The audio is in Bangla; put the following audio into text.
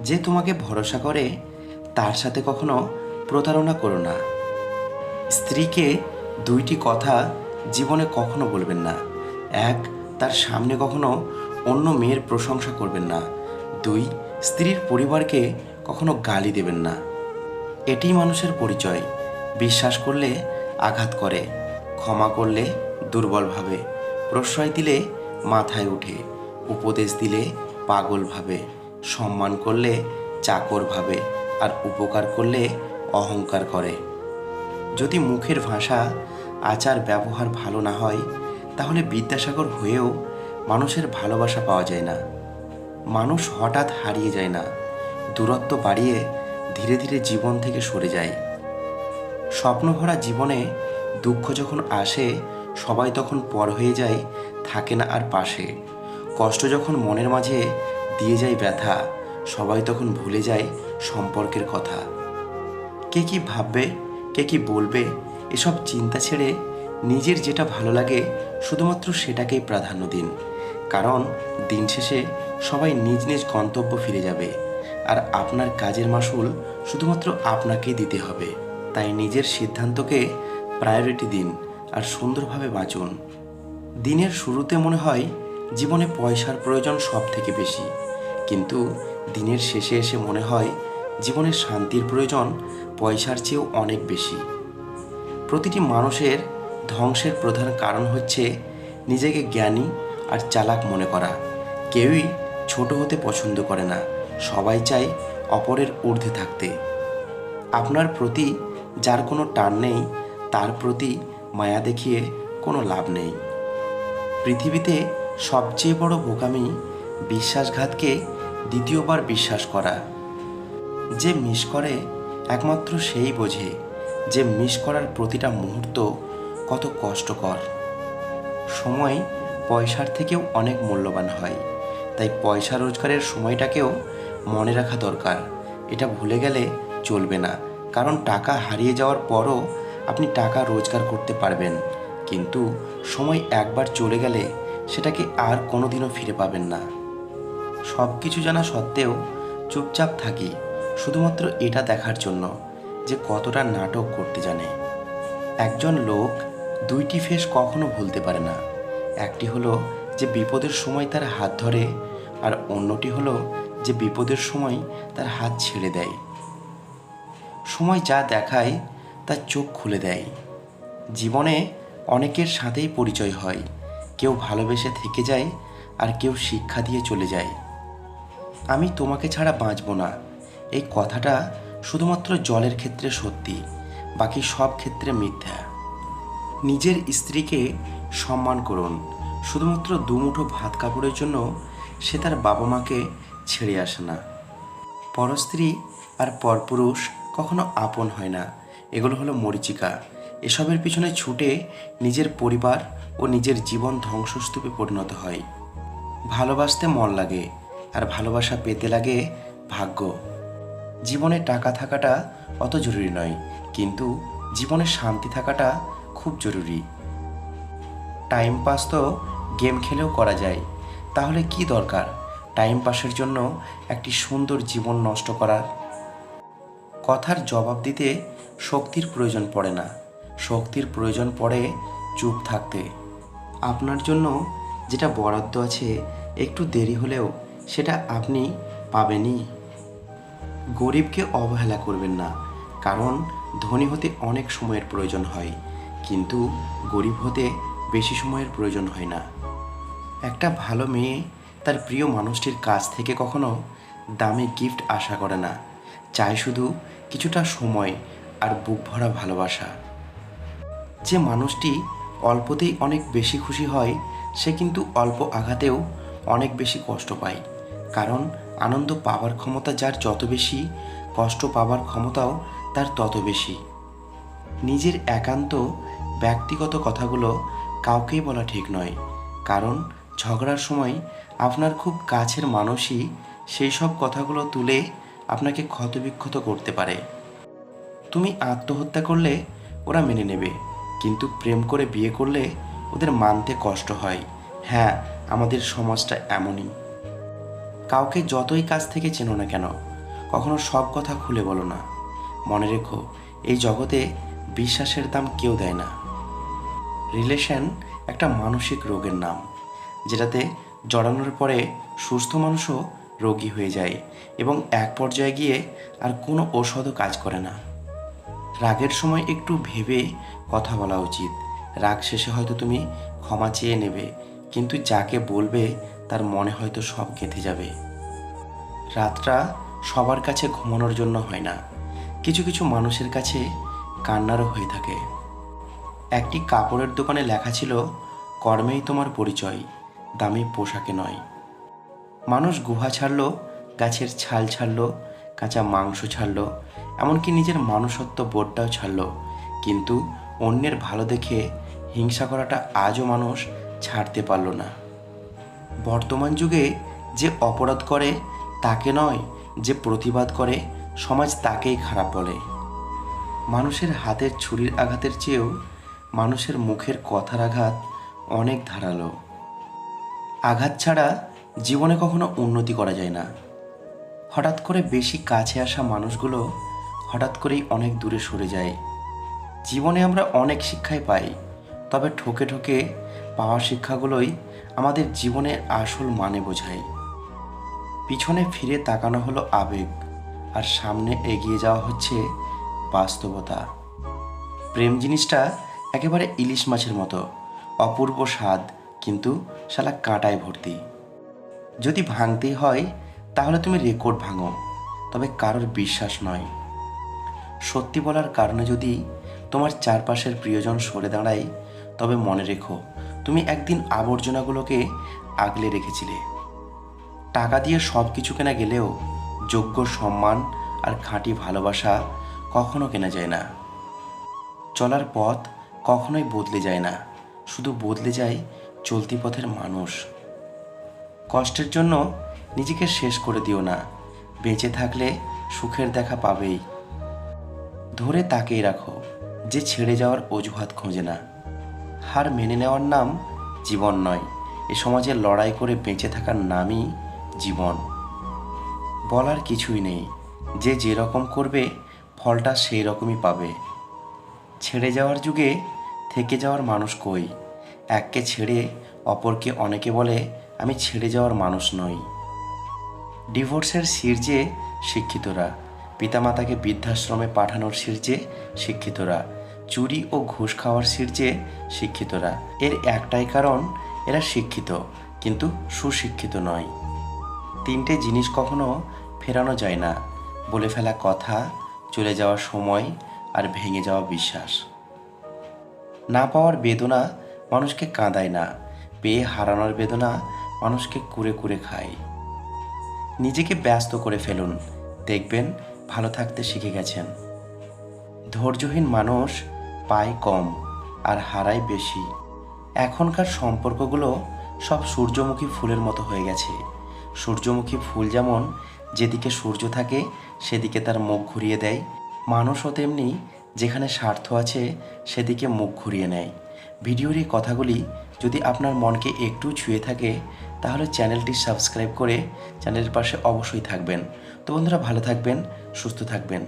যে তোমাকে ভরসা করে, তার সাথে কখনো প্রতারণা করো না। স্ত্রীকে দুইটি কথা জীবনে কখনো বলবেন না। এক, তার সামনে কখনো অন্য মেয়ের প্রশংসা করবেন না। দুই, স্ত্রীর পরিবারকে কখনো গালি দেবেন না। এটি মানুষের পরিচয়। বিশ্বাস করলে আঘাত করে, ক্ষমা করলে দুর্বল ভাবে, প্রশ্রয় দিলে মাথায় উঠে উপদেশ দিলে পাগল ভাবে। সম্মান করলে চাকর ভাবে আর উপকার করলে অহংকার করে। যদি মুখের ভাষা, আচার, ব্যবহার ভালো না হয়, তাহলে বিদ্যাসাগর হয়েও মানুষের ভালোবাসা পাওয়া যায় না। মানুষ হঠাৎ হারিয়ে যায় না, দূরত্ব বাড়িয়ে ধীরে ধীরে জীবন থেকে সরে যায়। স্বপ্নভরা জীবনে দুঃখ যখন আসে, সবাই তখন পর হয়ে যায়, থাকে না আর পাশে। কষ্ট যখন মনের মাঝে দিয়ে যায় ব্যথা, সবাই তখন ভুলে যায় সম্পর্কের কথা। কে কি ভাববে, কে কি বলবে, এসব চিন্তা ছেড়ে নিজের যেটা ভালো লাগে শুধুমাত্র সেটাকেই প্রাধান্য দিন। কারণ দিন শেষে সবাই নিজ নিজ গন্তব্য ফিরে যাবে, আর আপনার কাজের মাসুল শুধুমাত্র আপনাকেই দিতে হবে। তাই নিজের সিদ্ধান্তকে প্রায়োরিটি দিন আর সুন্দরভাবে বাঁচুন। দিনের শুরুতে মনে হয় জীবনে পয়সার প্রয়োজন সব থেকে বেশি। কিন্তু দিনের শেষে এসে মনে হয় জীবনের শান্তির প্রয়োজন পয়সার চেয়েও অনেক বেশি। প্রতিটি মানুষের ধ্বংসের প্রধান কারণ হচ্ছে নিজেকে জ্ঞানী আর চালাক মনে করা। কেউই ছোট হতে পছন্দ করে না, সবাই চায় অপরের ঊর্ধ্বে থাকতে। আপনার প্রতি যার কোনো টান নেই, তার প্রতি মায়া দেখিয়ে কোনো লাভ নেই। পৃথিবীতে সবচেয়ে বড় বোকামি বিশ্বাসঘাতকে দ্বিতীয়বার বিশ্বাস করা। যে মিস করে, একমাত্র সেই বোঝে যে মিস করার প্রতিটা মুহূর্ত কত কষ্টকর। সময় পয়সার থেকেও অনেক মূল্যবান হয়, তাই পয়সা রোজগারের সময়টাকেও মনে রাখা দরকার। এটা ভুলে গেলে চলবে না, কারণ টাকা হারিয়ে যাওয়ার পরও আপনি টাকা রোজগার করতে পারবেন। কিন্তু সময় একবার চলে গেলে সেটাকে আর কোনোদিনও ফিরে পাবেন না। সব কিছু জানা সত্ত্বেও চুপচাপ থাকি, শুধুমাত্র এটা দেখার জন্য যে কতটা নাটক করতে জানে। একজন লোক দুইটি ফেস কখনো ভুলতে পারে না। একটি হলো যে বিপদের সময় তার হাত ধরে আর অন্যটি হলো যে বিপদের সময় তার হাত ছেড়ে দেয়। সময় যা দেখায় তার চোখ খুলে দেয়। জীবনে অনেকের সাথেই পরিচয় হয়। কেউ ভালোবেসে থেকে যায় আর কেউ শিক্ষা দিয়ে চলে যায়। আমি তোমাকে ছাড়া বাঁচব না। এই কথাটা শুধুমাত্র জলের ক্ষেত্রে সত্যি, বাকি সব ক্ষেত্রে মিথ্যা। নিজের স্ত্রীকে সম্মান করুন। শুধুমাত্র দুমুঠো ভাত কাপড়ের জন্য সে তার বাবা মাকে ছেড়ে আসে না। পরস্ত্রী আর পরপুরুষ কখনো আপন হয় না। এগুলো হলো মরিচিকা। এসবের পিছনে ছুটে নিজের পরিবার ও নিজের জীবন ধ্বংসস্তূপে পরিণত হয়। ভালোবাসতে মন লাগে। আর ভালোবাসা পেতে লাগে ভাগ্য। জীবনে টাকা থাকাটা অত জরুরি নয়, কিন্তু জীবনে শান্তি থাকাটা খুব জরুরি। টাইম পাস তো গেম খেলেও করা যায়। তাহলে কি দরকার? টাইম পাসের জন্য একটি সুন্দর জীবন নষ্ট করার। কথার জবাব দিতে শক্তির প্রয়োজন পড়ে না। শক্তির প্রয়োজন পড়ে চুপ থাকতে। আপনার জন্য যেটা বরাদ্দ আছে, একটু দেরি হলেও সেটা আপনি পাবেনই। গরিবকে অবহেলা করবেন না, কারণ ধনী হতে অনেক সময়ের প্রয়োজন হয়, কিন্তু গরিব হতে বেশি সময়ের প্রয়োজন হয় না। একটা ভালো মেয়ে তার প্রিয় মানুষটির কাছ থেকে কখনো দামি গিফট আশা করে না, চায় শুধু কিছুটা সময় আর বুক ভরা ভালোবাসা। যে মানুষটি অল্পতেই অনেক বেশি খুশি হয়, সে কিন্তু অল্প আঘাতেও অনেক বেশি কষ্ট পায়। কারণ আনন্দ পাওয়ার ক্ষমতা যার যত বেশি, কষ্ট পাওয়ার ক্ষমতাও তার তত বেশি। নিজের একান্ত, ব্যক্তিগত কথাগুলো কাউকেই বলা ঠিক নয়। কারণ ঝগড়ার সময় আপনার খুব কাছের মানুষই সেই সব কথাগুলো তুলে আপনাকে ক্ষতবিক্ষত করতে পারে। তুমি আত্মহত্যা করলে ওরা মেনে নেবে, কিন্তু প্রেম করে বিয়ে করলে ওদের মানতে কষ্ট হয়। হ্যাঁ আমাদের সমাজটা এমনই। কাউকে যতই কাছ থেকে চেনো না কেন, কখনো সব কথা খুলে বলো না। মনে রেখো, এই জগতে বিশ্বাসের দাম কেউ দেয় না। রিলেশন একটা মানসিক রোগের নাম, যেটাতে জড়ানোর পরে সুস্থ মানুষও রোগী হয়ে যায় এবং এক পর্যায়ে গিয়ে আর কোনো ঔষধও কাজ করে না। রাগের সময় একটু ভেবে কথা বলা উচিত। রাগ শেষে হয়তো তুমি ক্ষমা চেয়ে নেবে, কিন্তু যাকে বলবে তার মনে হয়তো সব গেঁথে যাবে। রাতটা সবার কাছে ঘুমানোর জন্য হয় না। কিছু কিছু মানুষের কাছে কান্নারও হয়ে থাকে। একটি কাপড়ের দোকানে লেখা ছিল, কর্মেই তোমার পরিচয়, দামি পোশাকে নয়। মানুষ গুহা ছাড়লো, গাছের ছাল ছাড়লো, কাঁচা মাংস ছাড়লো, এমনকি নিজের মানুষত্ব বোর্ডটাও ছাড়লো। কিন্তু অন্যের ভালো দেখে হিংসা করাটা আজও মানুষ ছাড়তে পারল না। বর্তমান যুগে যে অপরাধ করে তাকে নয়, যে প্রতিবাদ করে, সমাজ তাকেই খারাপ বলে। মানুষের হাতের ছুরির আঘাতের চেয়েও মানুষের মুখের কথার আঘাত অনেক ধারালো। আঘাত ছাড়া জীবনে কখনো উন্নতি করা যায় না। হঠাৎ করে বেশি কাছে আসা মানুষগুলো হঠাৎ করেই অনেক দূরে সরে যায়। জীবনে আমরা অনেক শিক্ষাই পাই। তবে ঠকে ঠকে পাওয়া শিক্ষাগুলোই আমাদের জীবনের আসল মানে বোঝায়। পিছনে ফিরে তাকানো হলো আবেগ, আর সামনে এগিয়ে যাওয়া হচ্ছে বাস্তবতা। প্রেম জিনিসটা একেবারে ইলিশ মাছের মতো, অপূর্ব স্বাদ, কিন্তু শালা কাঁটায় ভর্তি। যদি ভাঙতেই হয়, তাহলে তুমি রেকর্ড ভাঙো, তবে কারোর বিশ্বাস নয়। সত্যি বলার কারণে যদি তোমার চারপাশের প্রিয়জন সরে দাঁড়ায় তবে মনে রেখো, তুমি একদিন আবর্জনাগুলোকে আগলে রেখেছিলে। টাকা দিয়ে সব কিছু কেনা গেলেও যোগ্য সম্মান আর খাঁটি ভালোবাসা কখনো কেনা যায় না। চলার পথ কখনোই বদলে যায় না, শুধু বদলে যায় চলতি পথের মানুষ। কষ্টের জন্য নিজেকে শেষ করে দিও না, বেঁচে থাকলে সুখের দেখা পাবেই। ধরে তাকেই রাখো, যে ছেড়ে যাওয়ার অজুহাত খোঁজে না। হার মেনে নেওয়ার নাম জীবন নয়। এ সমাজে লড়াই করে বেঁচে থাকার নামই জীবন। বলার কিছুই নেই। যে যেরকম করবে, ফলটা সেই রকমই পাবে। ছেড়ে যাওয়ার যুগে থেকে যাওয়ার মানুষ কই? এককে ছেড়ে অপরকে অনেকে বলে, আমি ছেড়ে যাওয়ার মানুষ নই। ডিভোর্সের শিরজে শিক্ষিতরা। পিতামাতাকে বৃদ্ধাশ্রমে পাঠানোর শিরজে শিক্ষিতরা। চুরি ও ঘুষ খাওয়ার শিরজে শিক্ষিতরা। এর একটাই কারণ, এরা শিক্ষিত, কিন্তু সুশিক্ষিত নয়। তিনটে জিনিস কখনো ফেরানো যায় না। বলে ফেলা কথা, চলে যাওয়ার সময় আর ভেঙে যাওয়া বিশ্বাস। না পাওয়ার বেদনা মানুষকে কাঁদায় না। পেয়ে হারানোর বেদনা মানুষকে কুরে কুরে খায়। নিজেকে ব্যস্ত করে ফেলুন। দেখবেন ভালো থাকতে শিখে গেছেন। ধৈর্যহীন মানুষ পায় কম আর হারায় বেশি। এখনকার সম্পর্কগুলো সব সূর্যমুখী ফুলের মতো হয়ে গেছে। সূর্যমুখী ফুল যেমন যেদিকে সূর্য থাকে, সেদিকে তার মুখ ঘুরিয়ে দেয়। মানুষও তেমনি যেখানে স্বার্থ আছে, সেদিকে মুখ ঘুরিয়ে নেয়। ভিডিওর এই কথাগুলি যদি আপনার মনকে একটু ছুঁয়ে থাকে, তাহলে চ্যানেলটি সাবস্ক্রাইব করে চ্যানেলের পাশে অবশ্যই থাকবেন। তো বন্ধুরা, ভালো থাকবেন, সুস্থ থাকবেন।